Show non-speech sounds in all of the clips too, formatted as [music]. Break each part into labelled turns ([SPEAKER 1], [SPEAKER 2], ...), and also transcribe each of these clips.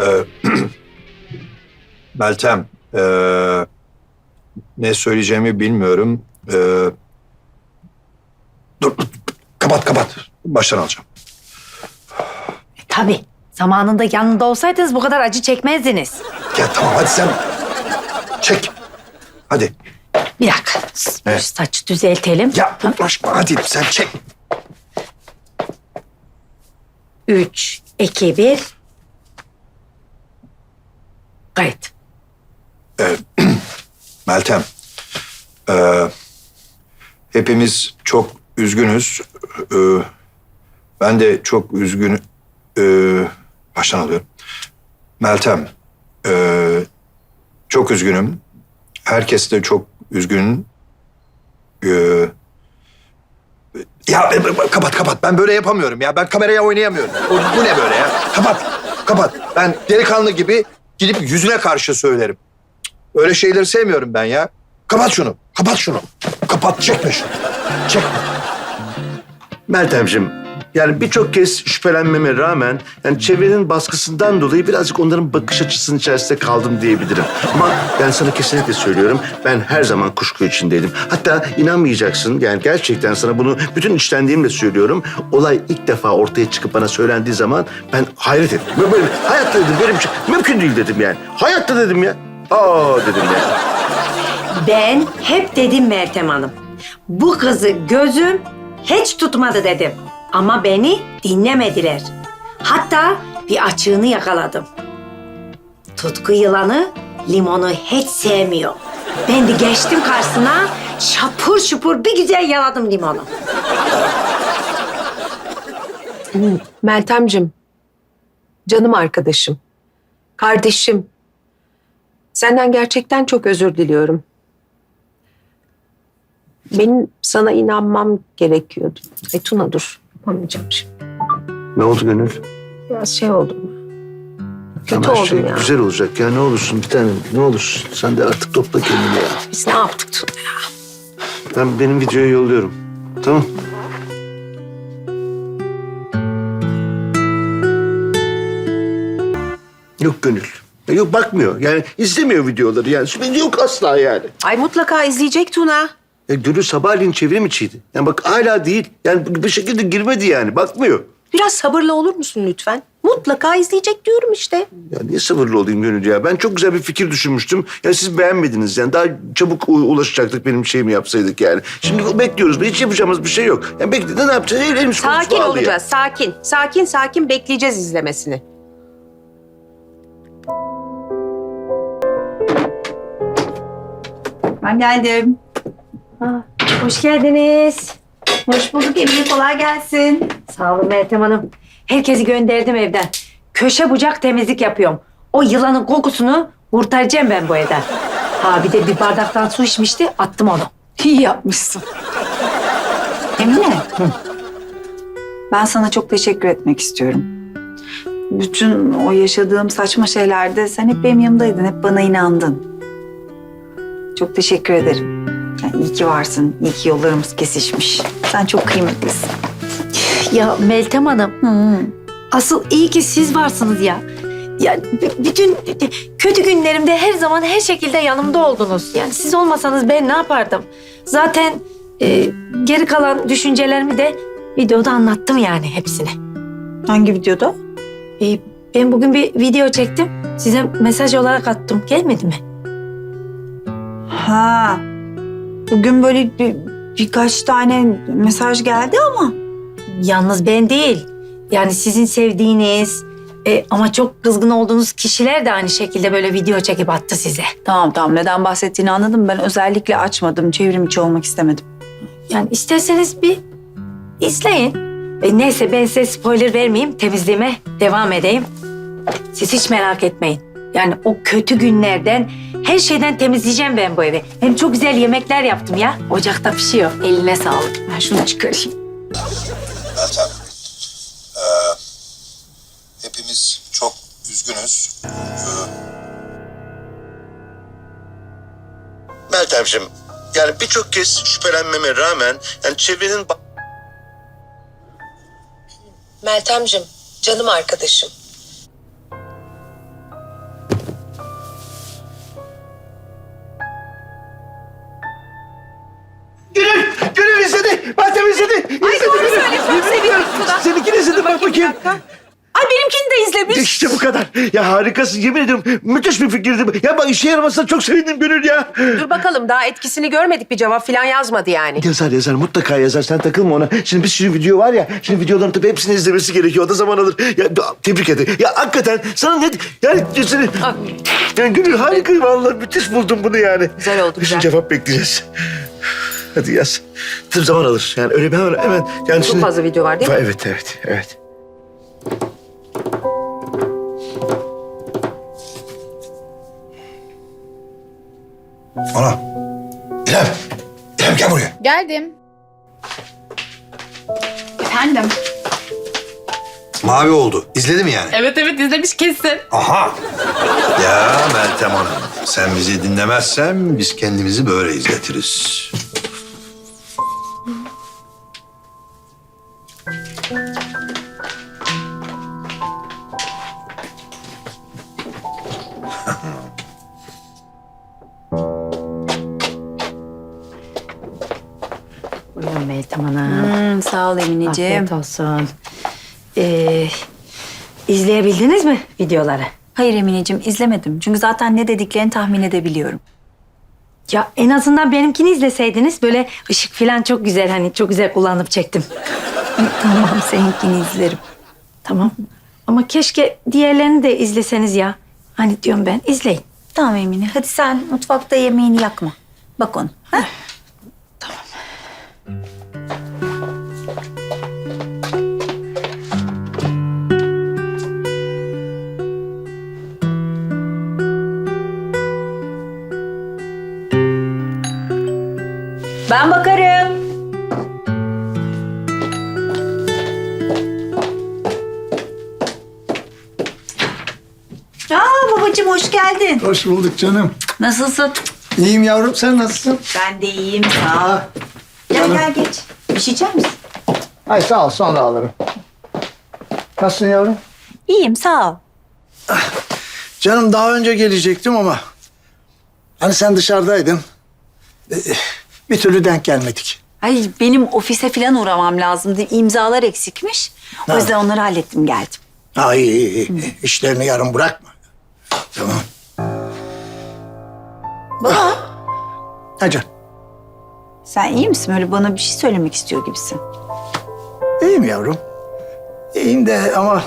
[SPEAKER 1] Ee, [clears throat] Meltem, ee, ne söyleyeceğimi bilmiyorum. Ee, dur, kapat kapat. Baştan alacağım.
[SPEAKER 2] Tabii. Zamanında yanında olsaydınız bu kadar acı çekmezdiniz.
[SPEAKER 1] Ya tamam hadi sen çek. Hadi.
[SPEAKER 2] Bir dakika.
[SPEAKER 1] Evet.
[SPEAKER 2] Şu saçı düzeltelim.
[SPEAKER 1] Ya uğraşma hadi sen çek.
[SPEAKER 2] Üç, iki, bir. Kayıt. [clears throat]
[SPEAKER 1] Meltem, ee, hepimiz çok üzgünüz. Ee, ben de çok üzgün. Ee, baştan alıyorum. Meltem, ee, çok üzgünüm. Herkes de çok üzgün. Ee, ya e, e, kapat kapat. Ben böyle yapamıyorum ya. Ben kameraya oynayamıyorum. Bu ne böyle ya? Kapat, kapat. Ben delikanlı gibi gidip yüzüne karşı söylerim. Öyle şeyleri sevmiyorum ben ya. Kapat şunu. Kapat şunu. Kapat. Çekme şunu. Çekme.
[SPEAKER 3] Meltemciğim, yani birçok kez şüphelenmeme rağmen yani çevrenin baskısından dolayı birazcık onların bakış açısının içerisinde kaldım diyebilirim. Ama ben sana kesinlikle söylüyorum ben her zaman kuşku içindeydim. Hatta inanmayacaksın yani gerçekten sana bunu bütün içtenliğimle söylüyorum. Olay ilk defa ortaya çıkıp bana söylendiği zaman ben hayret ettim. Böyle, hayatta dedim böyle bir mümkün değil dedim yani. Hayatta dedim ya. Aa dedim ya.
[SPEAKER 4] Ben hep dedim Meltem Hanım. Bu kızı gözüm hiç tutmadı dedim. Ama beni dinlemediler. Hatta bir açığını yakaladım. Tutku yılanı limonu hiç sevmiyor. Ben de geçtim karşısına şapur şupur bir güzel yaladım limonu.
[SPEAKER 5] Meltemcim, canım arkadaşım, kardeşim. Senden gerçekten çok özür diliyorum. Benim sana inanmam gerekiyordu. E Tuna dur, yapamayacağım şimdi.
[SPEAKER 3] Ne oldu Gönül?
[SPEAKER 5] Biraz şey oldum. Kötü
[SPEAKER 3] Ama her
[SPEAKER 5] oldum
[SPEAKER 3] şey
[SPEAKER 5] ya.
[SPEAKER 3] güzel olacak ya ne olursun bir tanem ne olursun. Sen de artık topla kendini ya.
[SPEAKER 5] Biz ne yaptık Tuna ya?
[SPEAKER 3] Ben benim videoyu yolluyorum. Tamam. Yok Gönül. Yok bakmıyor. Yani izlemiyor videoları yani. Şimdi Yok asla yani.
[SPEAKER 5] Ay mutlaka izleyecek Tuna.
[SPEAKER 3] Ya Gönül sabahleyin çevrim içiydi. Yani bak hala değil. Yani bir şekilde girmedi yani. Bakmıyor.
[SPEAKER 5] Biraz sabırlı olur musun lütfen? Mutlaka izleyecek diyorum işte.
[SPEAKER 3] Ya niye sabırlı olayım Gönül ya? Ben çok güzel bir fikir düşünmüştüm. Ya siz beğenmediniz yani. Daha çabuk u- ulaşacaktık benim şeyimi yapsaydık yani. Şimdi bekliyoruz. Hiç yapacağımız bir şey yok. Yani bekle ne yapacağız? El, elimiz kolumuz
[SPEAKER 5] Sakin
[SPEAKER 3] bağlı ya.
[SPEAKER 5] olacağız, sakin. Sakin sakin bekleyeceğiz izlemesini.
[SPEAKER 6] Ben geldim.
[SPEAKER 4] Hoş geldiniz.
[SPEAKER 6] Hoş bulduk Emine. Kolay gelsin.
[SPEAKER 4] Sağ olun Meltem Hanım. Herkesi gönderdim evden. Köşe bucak temizlik yapıyorum. O yılanın kokusunu kurtaracağım ben bu evden. Ha bir de bir bardaktan su içmişti attım onu.
[SPEAKER 6] İyi yapmışsın. Emine. Ben sana çok teşekkür etmek istiyorum. Bütün o yaşadığım saçma şeylerde sen hep benim yanımdaydın. Hep bana inandın. Çok teşekkür ederim. Yani iyi ki varsın. İyi ki yollarımız kesişmiş. Sen çok kıymetlisin.
[SPEAKER 2] Ya Meltem Hanım, asıl iyi ki siz varsınız ya. Ya b- bütün kötü günlerimde her zaman her şekilde yanımda oldunuz. Yani siz olmasanız ben ne yapardım? Zaten e, geri kalan düşüncelerimi de videoda anlattım yani hepsini.
[SPEAKER 6] Hangi videoda?
[SPEAKER 2] E, ben bugün bir video çektim. Size mesaj olarak attım. Gelmedi mi?
[SPEAKER 6] Ha. Bugün böyle bir, birkaç tane mesaj geldi ama.
[SPEAKER 2] Yalnız ben değil. Yani sizin sevdiğiniz e, ama çok kızgın olduğunuz kişiler de aynı şekilde böyle video çekip attı size.
[SPEAKER 6] Tamam tamam neden bahsettiğini anladım. Ben özellikle açmadım. Çevrim içi olmak istemedim.
[SPEAKER 2] Yani isterseniz bir izleyin. E, neyse ben size spoiler vermeyeyim. Temizliğime devam edeyim. Siz hiç merak etmeyin. Yani o kötü günlerden her şeyden temizleyeceğim ben bu evi. Hem çok güzel yemekler yaptım ya. Ocakta pişiyor. Eline sağlık. Ben şunu çıkarayım.
[SPEAKER 1] Meltem, ee, hepimiz çok üzgünüz.
[SPEAKER 3] Meltemciğim yani birçok kez şüphelenmeme rağmen yani çevrenin
[SPEAKER 5] Meltemcim, canım arkadaşım. Ben seni izledim. Ay doğru söyle, çok sevindim Tuna. Seninkini izledim bak bakayım. Ay benimkini de izlemiş.
[SPEAKER 3] İşte bu kadar. Ya harikasın yemin ediyorum. Müthiş bir fikirdi. Ya bak işe yaramasına çok sevindim Gönül ya.
[SPEAKER 5] Dur bakalım daha etkisini görmedik bir cevap falan yazmadı yani.
[SPEAKER 3] Yazar yazar mutlaka yazar. Sen takılma ona. Şimdi bir sürü video var ya. Şimdi videoların tabii hepsini izlemesi gerekiyor. O da zaman alır. Ya tebrik ederim. Ya hakikaten sana ne... Yani seni... Ah. Yani Gönül harika. Vallahi müthiş buldum bunu yani.
[SPEAKER 5] Güzel oldu,
[SPEAKER 3] Şimdi cevap bekleyeceğiz. Hadi yaz. Tabii zaman alır. Yani öyle bir hemen... hemen yani
[SPEAKER 5] Çok fazla video var değil mi?
[SPEAKER 3] Evet evet evet.
[SPEAKER 1] Ana. İrem. İrem gel buraya.
[SPEAKER 7] Geldim. Efendim?
[SPEAKER 1] Mavi oldu. İzledi mi yani?
[SPEAKER 7] Evet evet izlemiş kesin.
[SPEAKER 1] Aha. Ya Meltem Hanım. Sen bizi dinlemezsen biz kendimizi böyle izletiriz.
[SPEAKER 2] Buyurun Meltem Hanım.
[SPEAKER 6] Hmm, sağ ol Emineciğim.
[SPEAKER 2] Afiyet olsun. Ee, izleyebildiniz mi videoları?
[SPEAKER 6] Hayır Emineciğim izlemedim. Çünkü zaten ne dediklerini tahmin edebiliyorum.
[SPEAKER 2] Ya en azından benimkini izleseydiniz böyle ışık falan çok güzel hani çok güzel kullanıp çektim.
[SPEAKER 6] tamam seninkini izlerim.
[SPEAKER 2] Tamam. Ama keşke diğerlerini de izleseniz ya. Hani diyorum ben izleyin.
[SPEAKER 6] Tamam Emine. Hadi sen mutfakta yemeğini yakma. Bak onu. Ha? Ben bakarım. Aa babacığım hoş geldin.
[SPEAKER 8] Hoş bulduk canım.
[SPEAKER 6] Nasılsın?
[SPEAKER 8] İyiyim yavrum sen nasılsın?
[SPEAKER 6] Ben de iyiyim sağ ol. Gel gel geç. Bir şey içer misin?
[SPEAKER 8] Ay sağ ol sonra alırım. Nasılsın yavrum?
[SPEAKER 6] İyiyim sağ ol.
[SPEAKER 8] Canım daha önce gelecektim ama hani sen dışarıdaydın. Ee, Bir türlü denk gelmedik.
[SPEAKER 6] Ay benim ofise falan uğramam lazımdı. İmzalar eksikmiş. O
[SPEAKER 8] Ha.
[SPEAKER 6] yüzden onları hallettim geldim.
[SPEAKER 8] Ha iyi iyi. İşlerini yarım bırakma. Tamam.
[SPEAKER 6] Baba.
[SPEAKER 8] Hadi.
[SPEAKER 6] Sen iyi misin? Öyle bana bir şey söylemek istiyor gibisin.
[SPEAKER 8] İyiyim yavrum. İyiyim de ama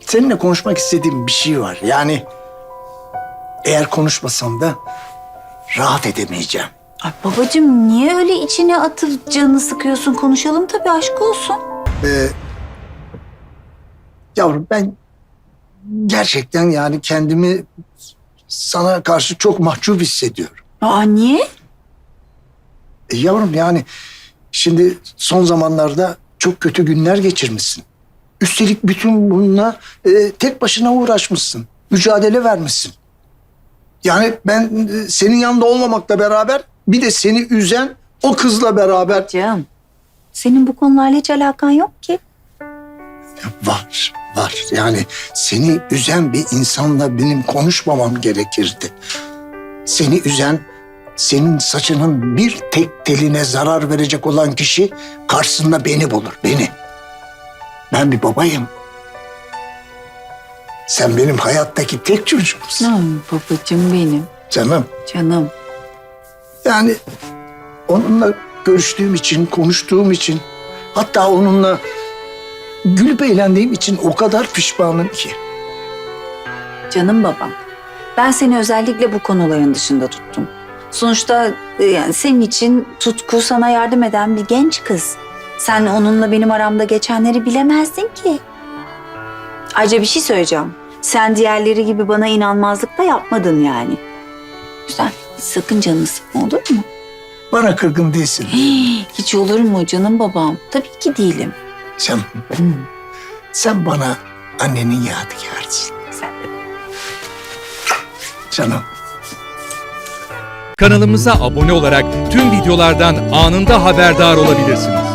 [SPEAKER 8] seninle konuşmak istediğim bir şey var. Yani eğer konuşmasam da rahat edemeyeceğim.
[SPEAKER 6] Ay babacığım niye öyle içine atıp canını sıkıyorsun? Konuşalım tabii aşk olsun.
[SPEAKER 8] Ee, yavrum ben gerçekten yani kendimi sana karşı çok mahcup hissediyorum.
[SPEAKER 6] Aa niye?
[SPEAKER 8] E, yavrum yani şimdi son zamanlarda çok kötü günler geçirmişsin. Üstelik bütün bununla e, tek başına uğraşmışsın. Mücadele vermişsin. Yani ben e, senin yanında olmamakla beraber bir de seni üzen o kızla beraber
[SPEAKER 6] Canım. Senin bu konularla hiç alakan yok ki.
[SPEAKER 8] Var, var. Yani seni üzen bir insanla benim konuşmamam gerekirdi. Seni üzen, senin saçının bir tek teline zarar verecek olan kişi karşısında beni bulur, beni. Ben bir babayım. Sen benim hayattaki tek çocuğumsun.
[SPEAKER 6] Canım babacığım benim.
[SPEAKER 8] Canım.
[SPEAKER 6] Canım.
[SPEAKER 8] Yani onunla görüştüğüm için, konuştuğum için, hatta onunla gülüp eğlendiğim için o kadar pişmanım ki.
[SPEAKER 6] Canım babam. Ben seni özellikle bu konuların dışında tuttum. Sonuçta e, yani senin için tutku sana yardım eden bir genç kız. Sen onunla benim aramda geçenleri bilemezdin ki. Ayrıca bir şey söyleyeceğim. Sen diğerleri gibi bana inanmazlık da yapmadın yani. Güzel. Sakın canını sıkma olur mu?
[SPEAKER 8] Bana kırgın değilsin.
[SPEAKER 6] Hiç olur mu canım babam? Tabii ki değilim.
[SPEAKER 8] Sen, sen bana annenin yadigarısın.
[SPEAKER 6] Sen de.
[SPEAKER 8] Canım.
[SPEAKER 9] Kanalımıza abone olarak tüm videolardan anında haberdar olabilirsiniz.